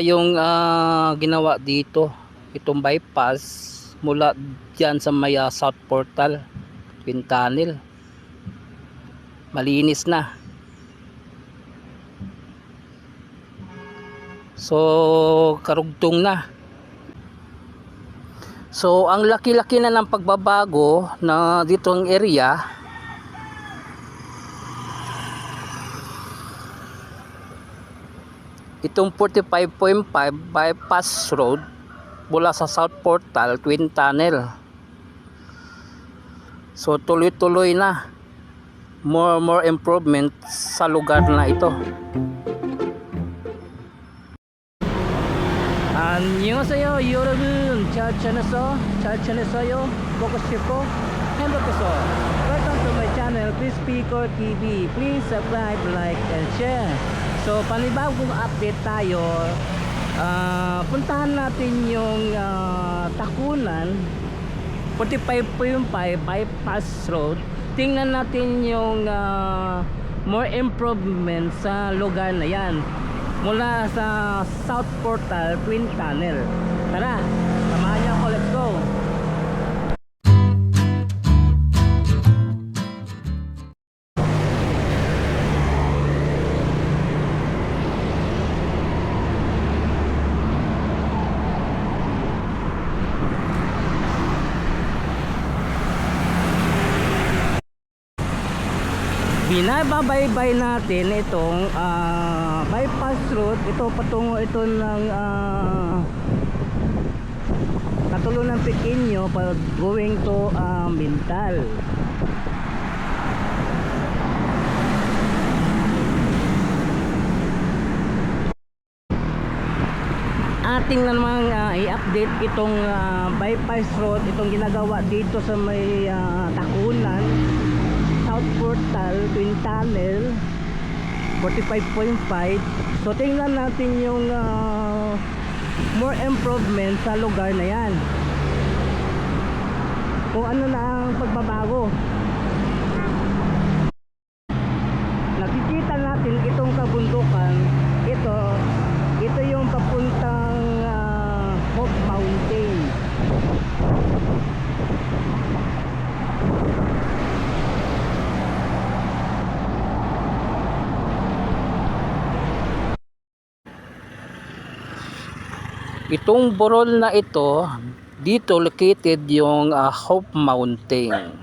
yung ah, ginawa dito itong bypass mula dyan sa may ah, South Portal Twin Tunnel malinis na. So karugtong na. So ang laki-laki na ng pagbabago na ditong area itong 45.5 bypass road mula sa South Portal Twin Tunnel so tuloy-tuloy na more more improvement sa lugar na ito 안녕하세요 여러분 잘 지냈어? 잘 지냈어요? 보고 싶어? 행복했어 Welcome to my channel Chris Pico TV Please subscribe, like, and share So panibagong update tayo. Ah, Puntahan natin yung ah, Takunan. 45.5 bypass road. Tingnan natin yung ah, more improvement sa lugar na yan. Mula sa South Portal Twin Tunnel. Tara binababaybay natin itong ah, bypass road ito patungo ito ng uh, katulong ng Pequeño pag going to ah, Mintal. Ating namang ah, i-update itong ah, bypass road itong ginagawa dito sa may ah, Takunan Portal Twin Tunnel 45.5 so tingnan natin yung ah, more improvement sa lugar na yan. Kung ano na ang pagbabago nakikita natin itong kabundukan ito ito yung papuntang ah, Hope Mountain Itong burol na ito, dito located yung ah, Hope Mountain.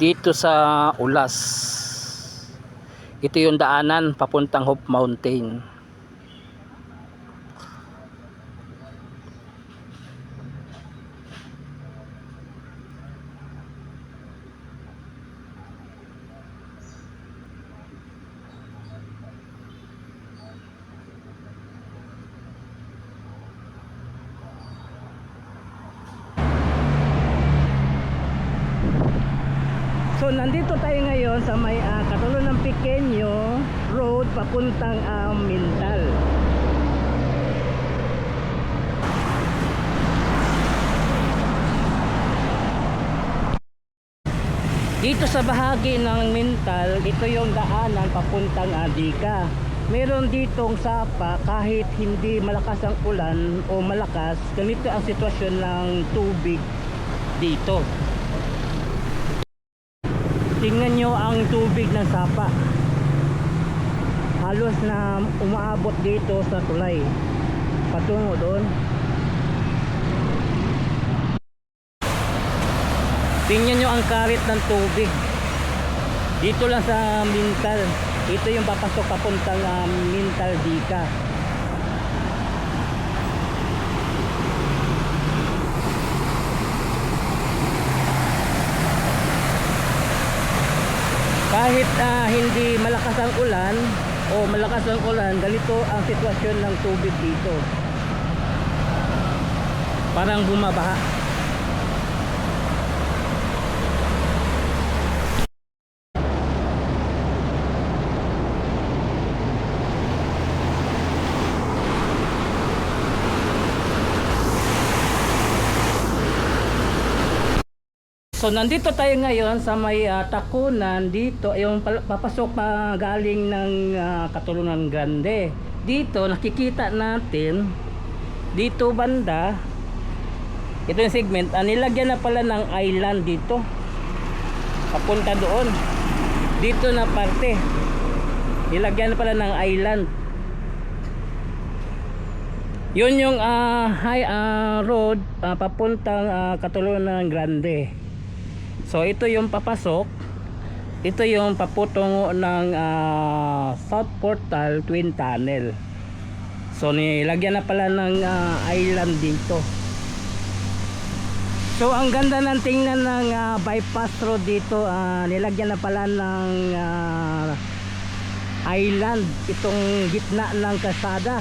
Dito sa Ulas. Ito yung daanan papuntang Hope Mountain. Nandito tayo ngayon sa may uh, katulong ng Pequeño Road papuntang uh, Mintal. Dito sa bahagi ng Mintal, ito yung daanan papuntang Adika. Meron ditong sapa kahit hindi malakas ang ulan o malakas, ganito ang sitwasyon ng tubig dito. Tingnan nyo ang tubig ng sapa. Halos na umaabot dito sa tulay. Patungo doon. Tingnan nyo ang karit ng tubig. Dito lang sa Mintal. Ito yung papasok papuntang uh, Mintal Dika. Kahit ah, hindi malakas ang ulan o malakas ang ulan ganito ang sitwasyon ng tubig dito. Parang bumabaha So nandito tayo ngayon sa may ah, takunan. Dito yung papasok pa galing ng ah, Katulunan Grande. Dito nakikita natin dito banda ito yung segment ah, nilagyan na pala ng island dito. Papunta doon. Dito na parte. Nilagyan na pala ng island. Yun yung ah, high ah, road ah, papuntang ah, Katulunan Grande So ito yung papasok. Ito yung paputungo ng ah, South Portal Twin Tunnel. So nilagyan na pala ng ah, island dito. So ang ganda ng tingnan ng ah, bypass road dito, ah, nilagyan na pala ng ah, island itong gitna ng kasada.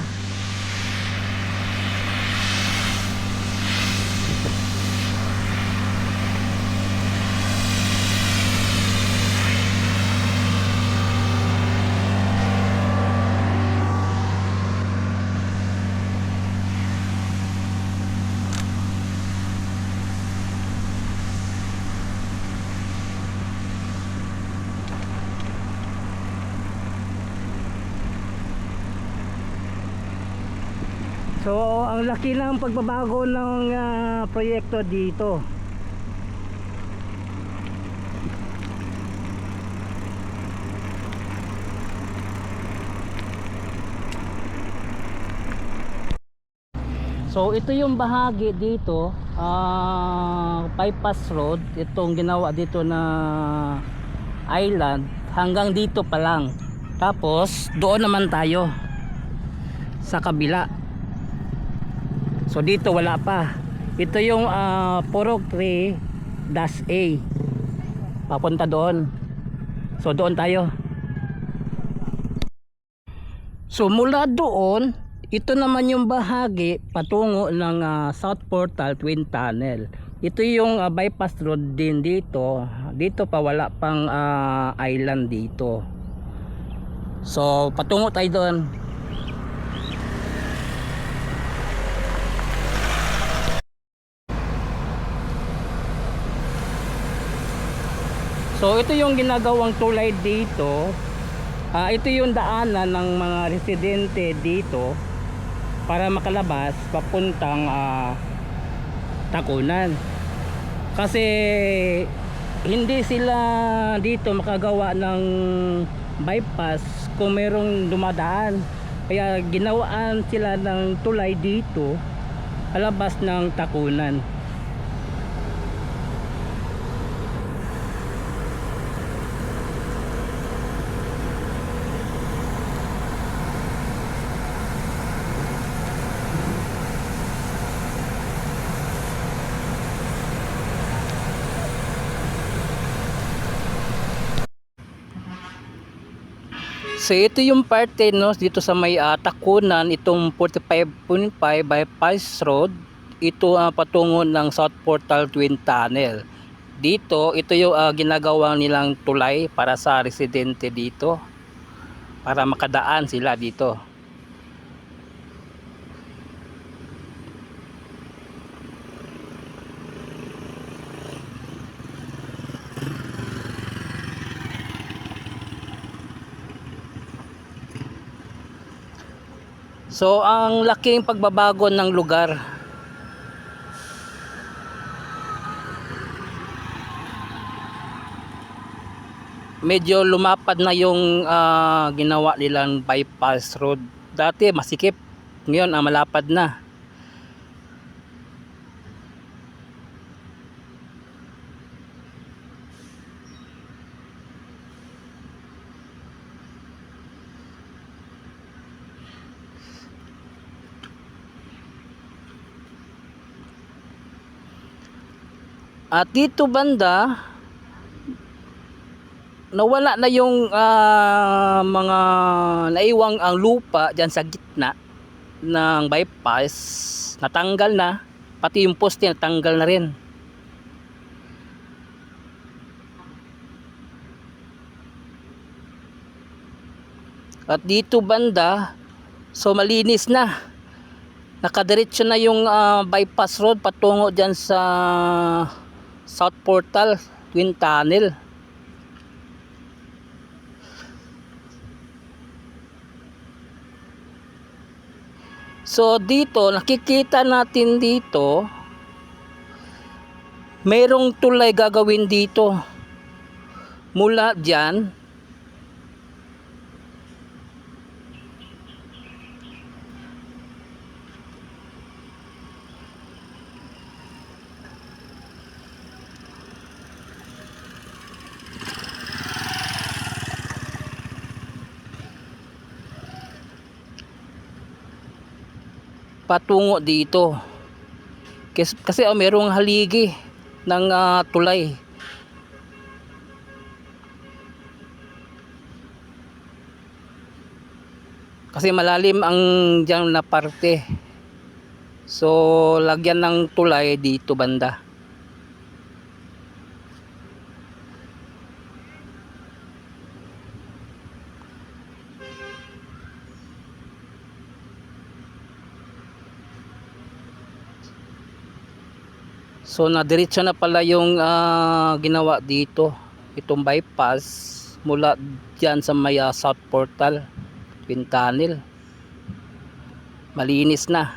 So, ang laki ng pagbabago ng ah, proyekto dito. So, ito yung bahagi dito, ah bypass road, itong ginawa dito na island hanggang dito pa lang. Tapos, doon naman tayo sa kabila. So dito wala pa. Ito yung uh, Porog 3 dash A. Papunta doon. So doon tayo. So mula doon, ito naman yung bahagi patungo ng ah, South Portal Twin Tunnel. Ito yung ah, bypass road din dito. Dito pa wala pang ah, island dito. So patungo tayo doon. So ito yung ginagawang tulay dito. Ah, ito yung daanan ng mga residente dito para makalabas papuntang ah, Takunan. Kasi hindi sila dito makagawa ng bypass kung merong dumadaan. Kaya ginawaan sila ng tulay dito palabas ng Takunan. So ito yung parte no dito sa may uh, Takunan itong 45.5 bypass road ito ang patungo ng South Portal Twin Tunnel. Dito ito yung uh, ginagawa nilang tulay para sa residente dito para makadaan sila dito. So ang laking pagbabago ng lugar. Medyo lumapad na yung ah, ginawa nilang bypass road. Dati masikip, ngayon ah, malapad na. At dito banda nawala na yung ah, mga naiwang ang lupa diyan sa gitna ng bypass. Natanggal na pati yung poste natanggal na rin. At dito banda so malinis na. Nakadiretso na yung ah, bypass road patungo diyan sa South Portal Twin Tunnel. So dito nakikita natin dito merong tulay gagawin dito mula diyan patungo dito. Kasi, kasi oh, merong haligi ng ah, tulay. Kasi malalim ang dyan na parte. So lagyan ng tulay dito banda So nadiretso na pala yung ah, ginawa dito. Itong bypass mula diyan sa may ah, South Portal Twin Tunnel. Malinis na.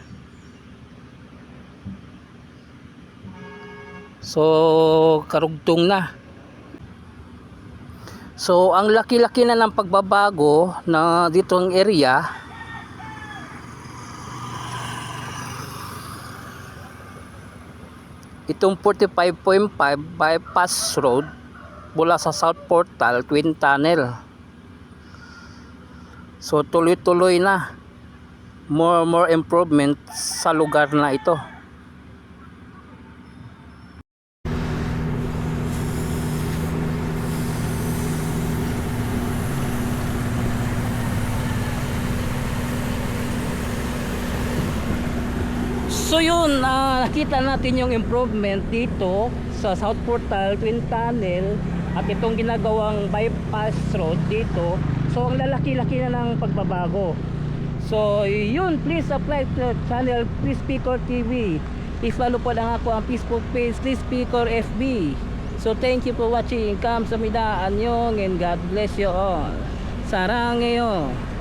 So karugtong na. So ang laki-laki na ng pagbabago na ditong area itong 45.5 bypass road mula sa South Portal Twin Tunnel. So tuloy-tuloy na. More more improvement sa lugar na ito So yun, ah, nakita natin yung improvement dito sa South Portal Twin Tunnel at itong ginagawang bypass road dito. So ang lalaki-laki na ng pagbabago. So yun, please apply to channel Please Speaker TV. Please follow po lang ako ang Facebook page Please Speaker FB. So thank you for watching. Kamsahamnida, anyong and God bless you all. Sarang ngayon.